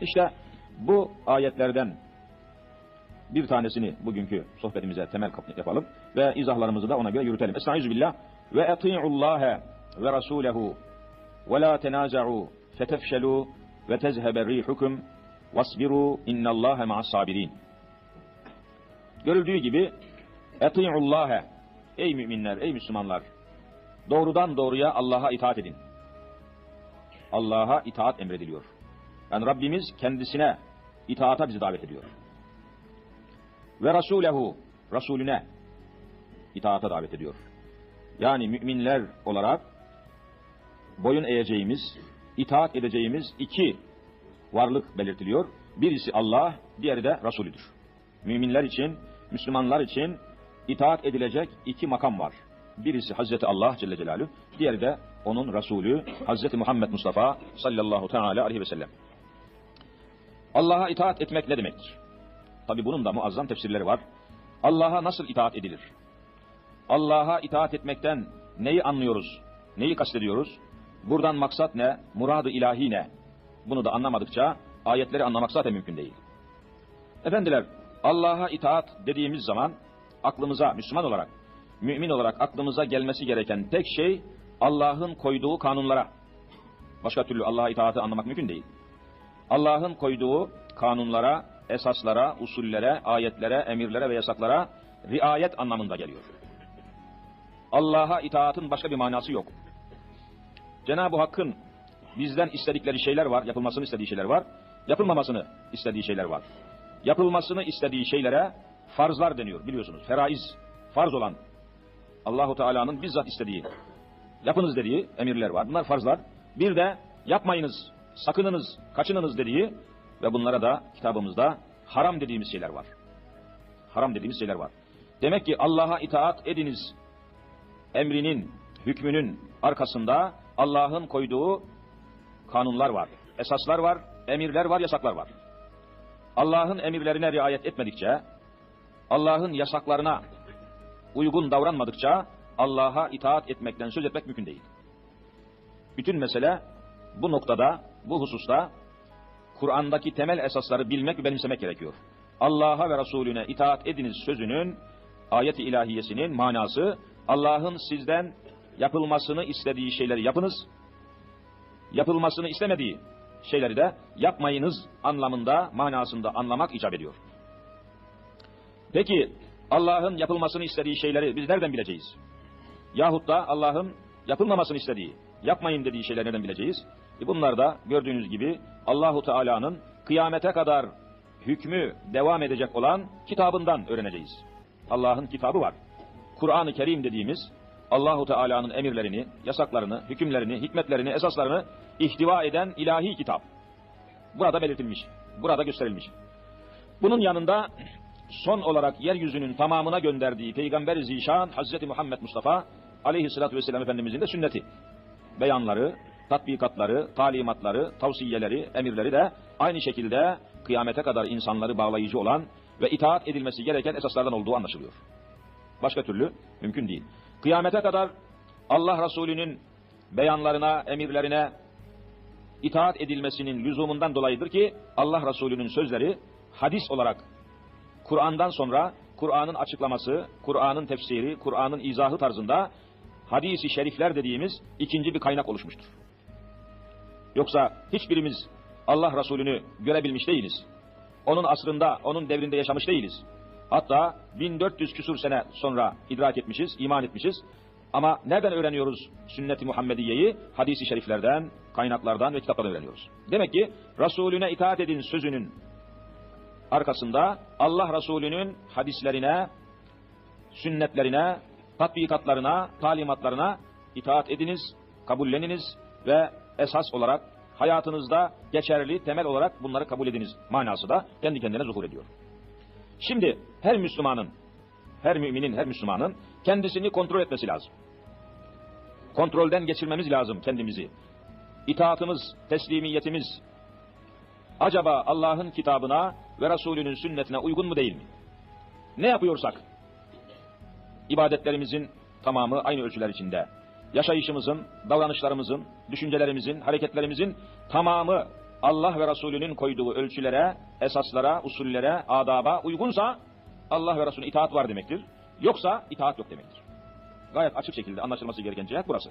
İşte bu ayetlerden bir tanesini bugünkü sohbetimize temel yapalım ve izahlarımızı da ona göre yürütelim. Estaizu billah ve eti'ullaha ve rasulehu ve la tenaza'u fetefşelu ve tezhebe rihukum vasbiru innallaha ma'as sabirin. Görüldüğü gibi eti'ullaha ey müminler, ey Müslümanlar doğrudan doğruya Allah'a itaat edin. Allah'a itaat emrediliyor. Yani Rabbimiz kendisine itaata bizi davet ediyor. Ve Rasulehu, Resulüne itaata davet ediyor. Yani müminler olarak boyun eğeceğimiz, itaat edeceğimiz iki varlık belirtiliyor. Birisi Allah, diğeri de Resulüdür. Müminler için, Müslümanlar için itaat edilecek iki makam var. Birisi Hazreti Allah Celle Celaluhu, diğeri de onun Resulü Hazreti Muhammed Mustafa sallallahu teala aleyhi ve sellem. Allah'a itaat etmek ne demektir? Tabi bunun da muazzam tefsirleri var. Allah'a nasıl itaat edilir? Allah'a itaat etmekten neyi anlıyoruz? Neyi kastediyoruz? Buradan maksat ne? Muradı ilahi ne? Bunu da anlamadıkça ayetleri anlamak zaten mümkün değil. Efendiler, Allah'a itaat dediğimiz zaman aklımıza Müslüman olarak, mümin olarak aklımıza gelmesi gereken tek şey Allah'ın koyduğu kanunlara. Başka türlü Allah'a itaatı anlamak mümkün değil. Allah'ın koyduğu kanunlara, esaslara, usullere, ayetlere, emirlere ve yasaklara riayet anlamında geliyor. Allah'a itaatın başka bir manası yok. Cenab-ı Hakk'ın bizden istedikleri şeyler var, yapılmasını istediği şeyler var, yapılmamasını istediği şeyler var. Yapılmasını istediği şeylere farzlar deniyor biliyorsunuz. Feraiz, farz olan Allahu Teala'nın bizzat istediği, yapınız dediği emirler var. Bunlar farzlar. Bir de yapmayınız, sakınınız, kaçınınız dediği ve bunlara da kitabımızda haram dediğimiz şeyler var. Haram dediğimiz şeyler var. Demek ki Allah'a itaat ediniz emrinin, hükmünün arkasında Allah'ın koyduğu kanunlar var, esaslar var, emirler var, yasaklar var. Allah'ın emirlerine riayet etmedikçe, Allah'ın yasaklarına uygun davranmadıkça Allah'a itaat etmekten söz etmek mümkün değil. Bütün mesele bu noktada, bu hususta Kur'an'daki temel esasları bilmek ve benimsemek gerekiyor. Allah'a ve Resulüne itaat ediniz sözünün ayet-i ilahiyesinin manası Allah'ın sizden yapılmasını istediği şeyleri yapınız, yapılmasını istemediği şeyleri de yapmayınız anlamında, manasında anlamak icap ediyor. Peki Allah'ın yapılmasını istediği şeyleri biz nereden bileceğiz? Yahut da Allah'ın yapılmamasını istediği, yapmayın dediği şeyleri nereden bileceğiz? E bunlar da gördüğünüz gibi Allahu Teala'nın kıyamete kadar hükmü devam edecek olan kitabından öğreneceğiz. Allah'ın kitabı var. Kur'an-ı Kerim dediğimiz Allahu Teala'nın emirlerini, yasaklarını, hükümlerini, hikmetlerini, esaslarını ihtiva eden ilahi kitap. Burada belirtilmiş, burada gösterilmiş. Bunun yanında son olarak yeryüzünün tamamına gönderdiği Peygamber-i Zişan Hazreti Muhammed Mustafa aleyhissalatü vesselam Efendimizin de sünneti. Beyanları, tatbikatları, talimatları, tavsiyeleri, emirleri de aynı şekilde kıyamete kadar insanları bağlayıcı olan ve itaat edilmesi gereken esaslardan olduğu anlaşılıyor. Başka türlü mümkün değil. Kıyamete kadar Allah Resulü'nün beyanlarına, emirlerine itaat edilmesinin lüzumundan dolayıdır ki Allah Resulü'nün sözleri hadis olarak Kur'an'dan sonra Kur'an'ın açıklaması, Kur'an'ın tefsiri, Kur'an'ın izahı tarzında hadisi şerifler dediğimiz ikinci bir kaynak oluşmuştur. Yoksa hiçbirimiz Allah Resulü'nü görebilmiş değiliz. Onun asrında, onun devrinde yaşamış değiliz. Hatta 1400 küsur sene sonra idrak etmişiz, iman etmişiz. Ama nereden öğreniyoruz sünnet-i Muhammediye'yi? Hadis-i şeriflerden, kaynaklardan ve kitaplardan öğreniyoruz. Demek ki Resulüne itaat edin sözünün arkasında Allah Resulü'nün hadislerine, sünnetlerine, tatbikatlarına, talimatlarına itaat ediniz, kabulleniniz ve esas olarak hayatınızda geçerli, temel olarak bunları kabul ediniz manası da kendi kendine zuhur ediyor. Şimdi her Müslümanın, her müminin, her Müslümanın kendisini kontrol etmesi lazım. Kontrolden geçirmemiz lazım kendimizi. İtaatımız, teslimiyetimiz acaba Allah'ın kitabına ve Resulünün sünnetine uygun mu değil mi? Ne yapıyorsak ibadetlerimizin tamamı aynı ölçüler içinde. Yaşayışımızın, davranışlarımızın, düşüncelerimizin, hareketlerimizin tamamı Allah ve Resulünün koyduğu ölçülere, esaslara, usullere, adaba uygunsa Allah ve Resulüne itaat var demektir. Yoksa itaat yok demektir. Gayet açık şekilde anlaşılması gereken cihet burası.